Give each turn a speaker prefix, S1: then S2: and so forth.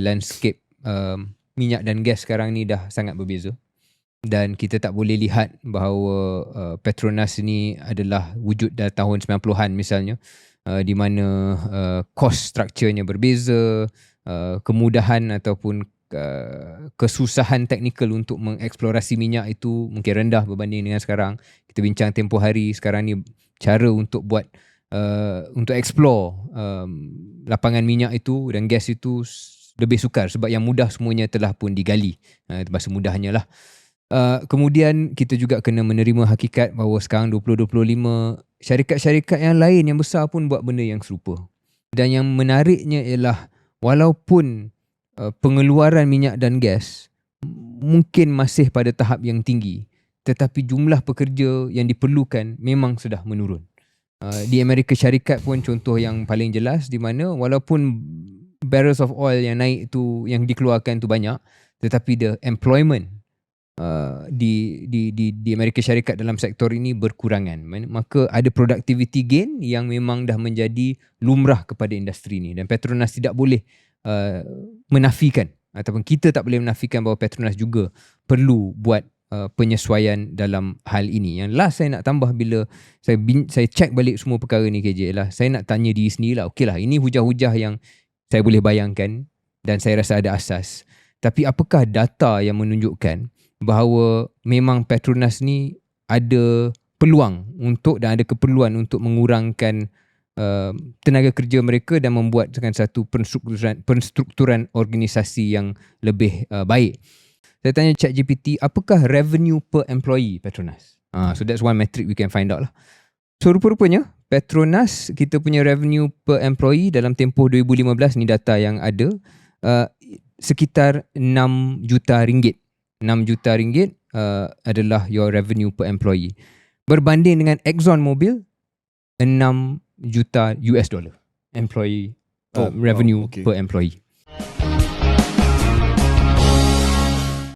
S1: landscape um, minyak dan gas sekarang ni dah sangat berbeza. Dan kita tak boleh lihat bahawa uh, Petronas ni adalah wujud dah tahun 90-an misalnya uh, di mana uh, cost structure-nya berbeza uh, kemudahan ataupun uh, kesusahan teknikal untuk mengeksplorasi minyak itu mungkin rendah berbanding dengan sekarang. Kita bincang tempoh hari sekarang ni cara untuk buat uh, untuk explore um, lapangan minyak itu dan gas itu lebih sukar sebab yang mudah semuanya telah pun digali uh, bahasa mudahnya lah Uh, kemudian kita juga kena menerima hakikat bahawa sekarang 2025 syarikat-syarikat yang lain yang besar pun buat benda yang serupa. Dan yang menariknya ialah walaupun uh, pengeluaran minyak dan gas mungkin masih pada tahap yang tinggi tetapi jumlah pekerja yang diperlukan memang sudah menurun. Uh, di Amerika Syarikat pun contoh yang paling jelas di mana walaupun barrels of oil yang naik tu yang dikeluarkan tu banyak tetapi the employment Uh, di di di di Amerika Syarikat dalam sektor ini berkurangan. Maka ada productivity gain yang memang dah menjadi lumrah kepada industri ini dan Petronas tidak boleh uh, menafikan ataupun kita tak boleh menafikan bahawa Petronas juga perlu buat uh, penyesuaian dalam hal ini. Yang last saya nak tambah bila saya bin, saya check balik semua perkara ni KJ lah saya nak tanya diri sendiri lah okey lah ini hujah-hujah yang saya boleh bayangkan dan saya rasa ada asas tapi apakah data yang menunjukkan bahawa memang Petronas ni ada peluang untuk dan ada keperluan untuk mengurangkan uh, tenaga kerja mereka dan membuat dengan satu penstrukturan, penstrukturan organisasi yang lebih uh, baik. Saya tanya ChatGPT, apakah revenue per employee Petronas? Uh, so that's one metric we can find out lah. So rupa-rupanya Petronas kita punya revenue per employee dalam tempoh 2015 ni data yang ada uh, sekitar 6 juta ringgit 6 juta ringgit uh, adalah your revenue per employee. Berbanding dengan Exxon Mobil 6 juta US dollar employee uh, oh, revenue oh, okay. per employee.